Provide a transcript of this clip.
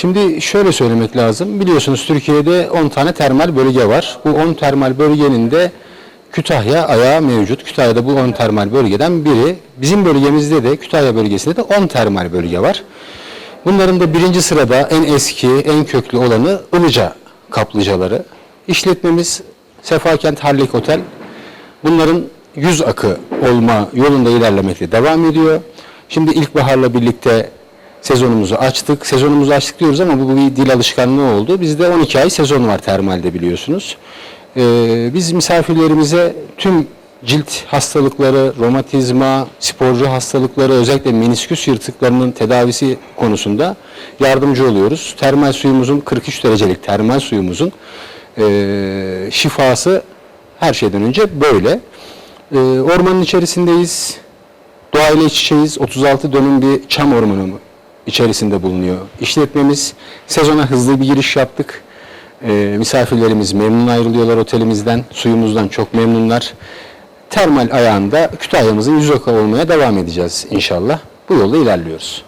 Şimdi şöyle söylemek lazım. Biliyorsunuz Türkiye'de 10 tane termal bölge var. Bu 10 termal bölgenin de Kütahya ayağı mevcut. Kütahya'da bu 10 termal bölgeden biri. Bizim bölgemizde de Kütahya bölgesinde de 10 termal bölge var. Bunların da birinci sırada en eski, en köklü olanı Ilıca kaplıcaları. İşletmemiz Sefakent Hallek Otel. Bunların yüz akı olma yolunda ilerlemekte devam ediyor. Şimdi ilkbaharla birlikte sezonumuzu açtık. Sezonumuzu açtık diyoruz ama bu bir dil alışkanlığı oldu. Bizde 12 ay sezon var termalde biliyorsunuz. Ee, biz misafirlerimize tüm cilt hastalıkları, romatizma, sporcu hastalıkları, özellikle menisküs yırtıklarının tedavisi konusunda yardımcı oluyoruz. Termal suyumuzun 43 derecelik termal suyumuzun e, şifası her şeyden önce böyle. E, ormanın içerisindeyiz. Doğayla iç içeyiz. 36 dönüm bir çam ormanı içerisinde bulunuyor. İşletmemiz sezona hızlı bir giriş yaptık. E, misafirlerimiz memnun ayrılıyorlar otelimizden. Suyumuzdan çok memnunlar. Termal ayağında Kütahya'mızın yüz olmaya devam edeceğiz inşallah. Bu yolda ilerliyoruz.